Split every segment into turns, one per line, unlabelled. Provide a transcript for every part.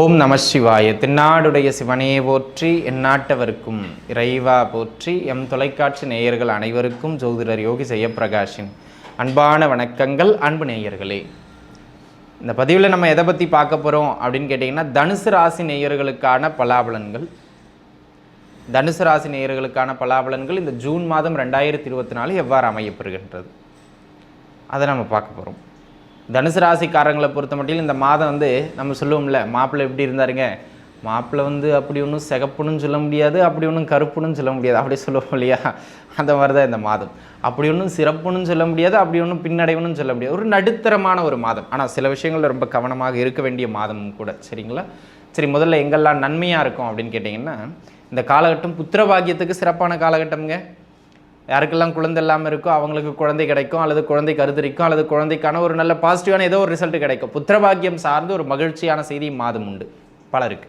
ஓம் நம சிவாய. திருநாடுடைய சிவனே போற்றி எந்நாட்டவருக்கும் இறைவா போற்றி எம் தொலைக்காட்சி நேயர்கள் அனைவருக்கும் ஜோதிடர் யோகி ஜெயப்பிரகாஷின் அன்பான வணக்கங்கள் அன்பு நேயர்களே. இந்த பதிவில் நம்ம எதை பற்றி பார்க்க போகிறோம் அப்படின்னு கேட்டிங்கன்னா தனுசு ராசி நேயர்களுக்கான பலாபலன்கள். தனுசு ராசி நேயர்களுக்கான பலாபலன்கள் இந்த ஜூன் மாதம் ரெண்டாயிரத்தி இருபத்தி நாலு எவ்வாறு அமையப்பெறுகின்றது அதை நம்ம பார்க்க போகிறோம் தனுசு ராசிக்காரங்களை பொறுத்த மட்டும் இந்த மாதம் வந்து நம்ம சொல்லுவோம்ல மாப்பிள்ளை எப்படி இருந்தாருங்க? மாப்பிள்ளை வந்து அப்படி ஒன்றும் சிகப்புன்னு சொல்ல முடியாது அப்படி ஒன்றும் கருப்புன்னு சொல்ல முடியாது. அப்படி சொல்லுவோம் இல்லையா? அந்த மாதிரி தான் இந்த மாதம். அப்படி ஒன்றும் சிறப்புன்னு சொல்ல முடியாது அப்படி ஒன்றும் பின்னடைவுன்னு சொல்ல முடியாது. ஒரு நடுத்தரமான ஒரு மாதம். ஆனால் சில விஷயங்கள் ரொம்ப கவனமாக இருக்க வேண்டிய மாதமும் கூட சரிங்களா? சரி முதல்ல எங்கெல்லாம் நன்மையாக இருக்கும் அப்படின்னு கேட்டிங்கன்னா இந்த காலகட்டம் புத்திரபாகியத்துக்கு சிறப்பான காலகட்டம்ங்க. யாருக்கெல்லாம் குழந்தை இல்லாமல் இருக்கோ அவங்களுக்கு குழந்தை கிடைக்கும் அல்லது குழந்தை கருத்தரிக்கும் அல்லது குழந்தைக்கான ஒரு நல்ல பாசிட்டிவான ஏதோ ஒரு ரிசல்ட் கிடைக்கும். புத்திரபாகியம் சார்ந்து ஒரு மகிழ்ச்சியான செய்தி மாதம் உண்டு. பலருக்கு.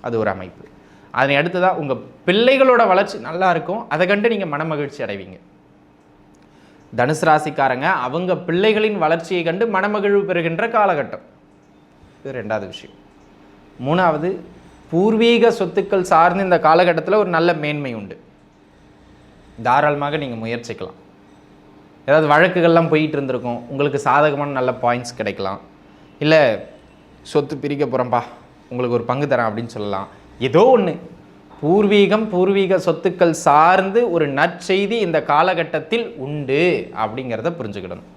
அது ஒரு அமைப்பு. அதனை அடுத்ததாக உங்கள் பிள்ளைகளோட வளர்ச்சி நல்லா இருக்கும். அதை கண்டு நீங்கள் மனமகிழ்ச்சி அடைவீங்க. தனுசு ராசிக்காரங்க அவங்க பிள்ளைகளின் வளர்ச்சியை கண்டு மனமகிழ்வு பெறுகின்ற காலகட்டம். இது ரெண்டாவது விஷயம். மூணாவது பூர்வீக சொத்துக்கள் சார்ந்து இந்த காலகட்டத்தில் ஒரு நல்ல மேன்மை உண்டு. தாராளமாக நீங்கள் முயற்சிக்கலாம். ஏதாவது வழக்குகள்லாம் போயிட்டு இருந்திருக்கும் உங்களுக்கு சாதகமான நல்ல பாயிண்ட்ஸ் கிடைக்கலாம். இல்லை சொத்து பிரிக்க போகிறோம்ப்பா உங்களுக்கு ஒரு பங்கு தரேன் அப்படின்னு சொல்லலாம். ஏதோ ஒன்று பூர்வீகம் பூர்வீக சொத்துக்கள் சார்ந்து ஒரு நற்செய்தி இந்த காலகட்டத்தில் உண்டு அப்படிங்கிறத புரிஞ்சுக்கிடணும்.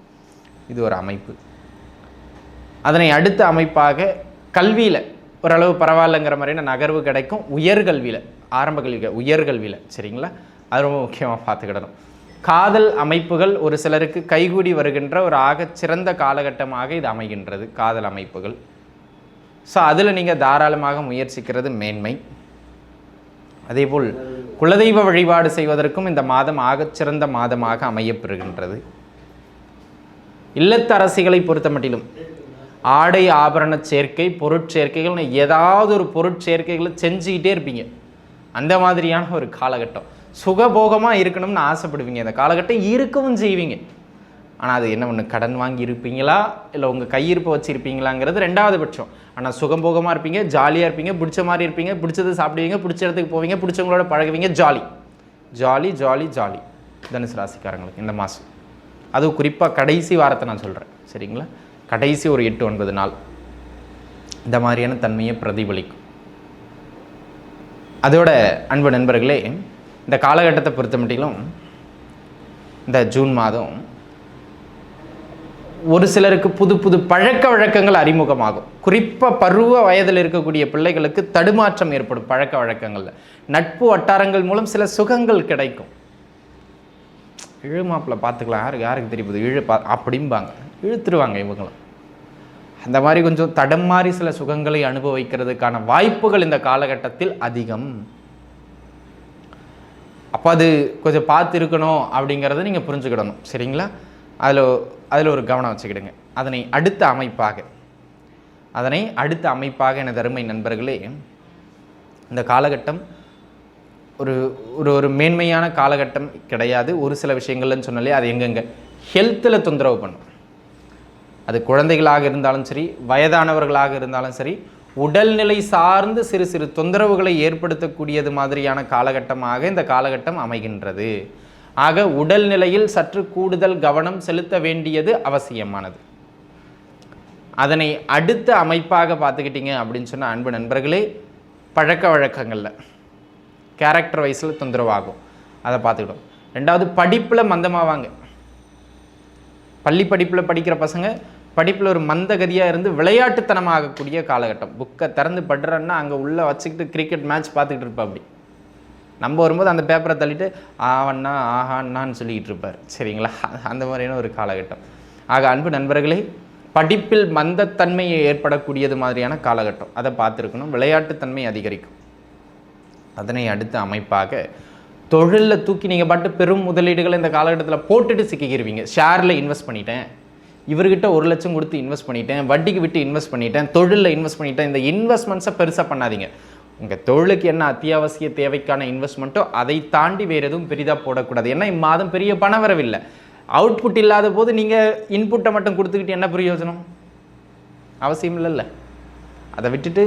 இது ஒரு அமைப்பு. அதனை அடுத்த அமைப்பாக கல்வியில் ஓரளவு பரவாயில்லைங்கிற மாதிரியான நகர்வு கிடைக்கும். உயர்கல்வியில் ஆரம்ப கல்வி உயர்கல்வியில் சரிங்களா? அது ரொம்ப முக்கியமாக பார்த்துக்கிடணும். காதல் அமைப்புகள் ஒரு சிலருக்கு கைகூடி வருகின்ற ஒரு ஆகச் சிறந்த காலகட்டமாக இது அமைகின்றது காதல் அமைப்புகள். ஸோ அதில் நீங்கள் தாராளமாக முயற்சிக்கிறது மேன்மை. அதேபோல் குலதெய்வ வழிபாடு செய்வதற்கும் இந்த மாதம் ஆகச் சிறந்த மாதமாக அமையப்பெறுகின்றது. இல்லத்தரசிகளை பொறுத்த மட்டிலும் ஆடை ஆபரண சேர்க்கை பொருட்சேர்க்கைகள் ஏதாவது ஒரு பொருட்சேர்க்கைகளை செஞ்சுக்கிட்டே இருப்பீங்க. அந்த மாதிரியான ஒரு காலகட்டம். சுகபோகமாக இருக்கணும்னு ஆசைப்படுவீங்க. இந்த காலகட்டம் இருக்கவும் செய்வீங்க. ஆனால் அது என்ன ஒன்று கடன் வாங்கி இருப்பீங்களா? இல்லை உங்கள் கையிருப்பை வச்சுருப்பீங்களாங்கிறது ரெண்டாவது பட்சம். ஆனால் சுகம்போகமாக இருப்பீங்க ஜாலியாக இருப்பீங்க பிடிச்ச மாதிரி இருப்பீங்க பிடிச்சது சாப்பிடுவீங்க பிடிச்ச இடத்துக்கு போவீங்க பிடிச்சவங்களோட பழகுவீங்க ஜாலி. Jolly jolly jolly. தனுசு ராசிக்காரங்களுக்கு இந்த மாதம் அதுவும் குறிப்பாக கடைசி வாரத்தை நான் சொல்கிறேன் சரிங்களா? கடைசி ஒரு எட்டு ஒன்பது நாள். இந்த மாதிரியான தன்மையை பிரதிபலிக்கும். அதோட அன்பு நண்பர்களே இந்த காலகட்டத்தை பொறுத்த மட்டிலும் இந்த ஜூன் மாதம் ஒரு சிலருக்கு புது புது பழக்க வழக்கங்கள் அறிமுகமாகும். குறிப்பாக பருவ வயதில் இருக்கக்கூடிய பிள்ளைகளுக்கு தடுமாற்றம் ஏற்படும் பழக்க வழக்கங்களில். நட்பு வட்டாரங்கள் மூலம் சில சுகங்கள் கிடைக்கும். இழு மாப்பிள்ள பார்த்துக்கலாம். யாருக்கு யாருக்கு தெரியுது? இழு பா அப்படிம்பாங்க. இழுத்துருவாங்க இவங்களும். அந்த மாதிரி கொஞ்சம் தடம் மாறி சில சுகங்களை அனுபவிக்கிறதுக்கான வாய்ப்புகள் இந்த காலகட்டத்தில் அதிகம். அப்போ அது கொஞ்சம் பார்த்து இருக்கணும் அப்படிங்கிறத நீங்கள் புரிஞ்சுக்கிடணும். சரிங்களா? அதில் அதில் ஒரு கவனம் வச்சுக்கிடுங்க. அதனை அடுத்த அமைப்பாக அதனை அடுத்த அமைப்பாக எனது அருமை நண்பர்களே இந்த காலகட்டம் ஒரு ஒரு ஒரு மேன்மையான காலகட்டம் கிடையாது. ஒரு சில விஷயங்கள்னு சொன்னாலே அது எங்கெங்க? ஹெல்த்தில் தொந்தரவு பண்ணும். அது குழந்தைகளாக இருந்தாலும் சரி வயதானவர்களாக இருந்தாலும் சரி உடல்நிலை சார்ந்து சிறு சிறு தொந்தரவுகளை ஏற்படுத்தக்கூடியது மாதிரியான காலகட்டமாக இந்த காலகட்டம் அமைகின்றது. ஆக உடல்நிலையில் சற்று கூடுதல் கவனம் செலுத்த வேண்டியது அவசியமானது. அதனை அடுத்த அமைப்பாக பார்த்துக்கிட்டீங்க அப்படின்னு சொன்ன அன்பு நண்பர்களே பழக்க வழக்கங்களில் கேரக்டர் வைஸில் தொந்தரவாகும். அதை பார்த்துக்கிட்டோம் ரெண்டாவது படிப்பில் மந்தமாவாங்க. பள்ளி படிப்பில் படிக்கிற பசங்க படிப்பில் ஒரு மந்தகதியாக இருந்து விளையாட்டுத்தனமாகக்கூடிய காலகட்டம். புக்கை திறந்து படுறன்னா அங்கே உள்ளே வச்சுக்கிட்டு கிரிக்கெட் மேட்ச் பார்த்துக்கிட்டு இருப்பா அப்படி. நம்ம வரும்போது அந்த பேப்பரை தள்ளிட்டு ஆவண்ணா ஆஹான்னான்னு சொல்லிக்கிட்டு இருப்பார். சரிங்களா? அந்த மாதிரியான ஒரு காலகட்டம். ஆக அன்பு நண்பர்களே படிப்பில் மந்தத்தன்மையை ஏற்படக்கூடியது மாதிரியான காலகட்டம். அதை பார்த்துருக்கணும். விளையாட்டுத்தன்மை அதிகரிக்கும். அதனை அடுத்த அமைப்பாக தொழிலில் தூக்கி நீங்கள் பாட்டு பெரும் முதலீடுகளை இந்த காலகட்டத்தில் போட்டுட்டு சிக்கிக்கிருவீங்க. ஷேரில் இன்வெஸ்ட் பண்ணிட்டேன். இவர்கிட்ட ஒரு லட்சம் கொடுத்து இன்வெஸ்ட் பண்ணிட்டேன் வட்டிக்கு விட்டு இன்வெஸ்ட் பண்ணிட்டேன் தொழிலில் இன்வெஸ்ட் பண்ணிட்டேன். இந்த இன்வெஸ்ட்மெண்ட்ஸை பெருசாக பண்ணாதீங்க. உங்கள் தொழிலுக்கு என்ன அத்தியாவசிய தேவைக்கான இன்வெஸ்ட்மெண்ட்டோ அதை தாண்டி வேறு எதுவும் பெரிதாக போடக்கூடாது. ஏன்னா இம்மாதம் பெரிய பணவரவில்லை அவுட்புட் இல்லாத போது நீங்கள் இன்புட்டை மட்டும் கொடுத்துக்கிட்டு என்ன பிரயோஜனம்? அவசியம் இல்லைல்ல. அதை விட்டுட்டு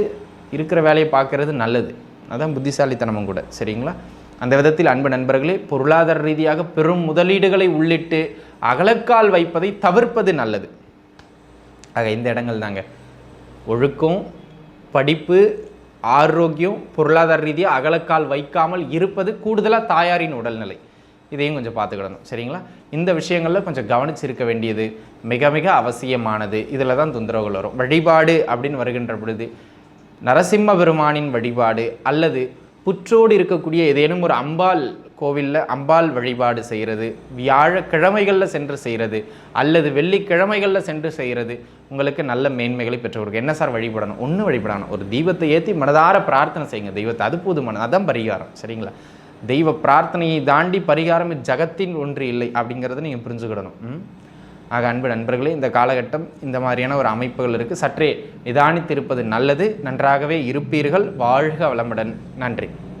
இருக்கிற வேலையை பார்க்குறது நல்லது. அதான் புத்திசாலித்தனமும் கூட. சரிங்களா? அந்த விதத்தில் அன்பு நண்பர்களே பொருளாதார ரீதியாக பெரும் முதலீடுகளை உள்ளிட்டு அகலக்கால் வைப்பதை தவிர்ப்பது நல்லது. ஆக இந்த இடங்கள் தாங்க. ஒழுக்கம் படிப்பு ஆரோக்கியம் பொருளாதார ரீதியாக அகலக்கால் வைக்காமல் இருப்பது கூடுதலாக தாயாரின் உடல்நிலை. இதையும் கொஞ்சம் பார்த்துக்கிடணும். சரிங்களா? இந்த விஷயங்களில் கொஞ்சம் கவனிச்சிருக்க வேண்டியது மிக மிக அவசியமானது. இதில் தான் தொந்தரவுகள் வரும். வழிபாடு அப்படின்னு வருகின்ற பொழுது நரசிம்ம பெருமானின் வழிபாடு அல்லது புற்றோடு இருக்கக்கூடிய ஏதேனும் ஒரு அம்பாள் கோவிலில் அம்பாள் வழிபாடு செய்கிறது வியாழக்கிழமைகளில் சென்று செய்கிறது அல்லது வெள்ளிக்கிழமைகளில் சென்று செய்கிறது உங்களுக்கு நல்ல மேன்மைகளை பெற்று என்ன சார் வழிபடணும்? ஒன்று வழிபடணும். ஒரு தெய்வத்தை ஏற்றி மனதார பிரார்த்தனை செய்யுங்க. தெய்வத்தை அது போதுமான அதான் பரிகாரம். சரிங்களா? தெய்வ பிரார்த்தனையை தாண்டி பரிகாரம் ஜகத்தின் ஒன்று இல்லை அப்படிங்கிறத நீங்கள் புரிஞ்சுக்கிடணும். ம்? ஆக அன்பு நண்பர்களே இந்த காலகட்டம் இந்த மாதிரியான ஒரு அமைப்புகள் இருக்குது சற்றே நிதானித்திருப்பது நல்லது. நன்றாகவே இருப்பீர்கள். வாழ்க வளமுடன். நன்றி.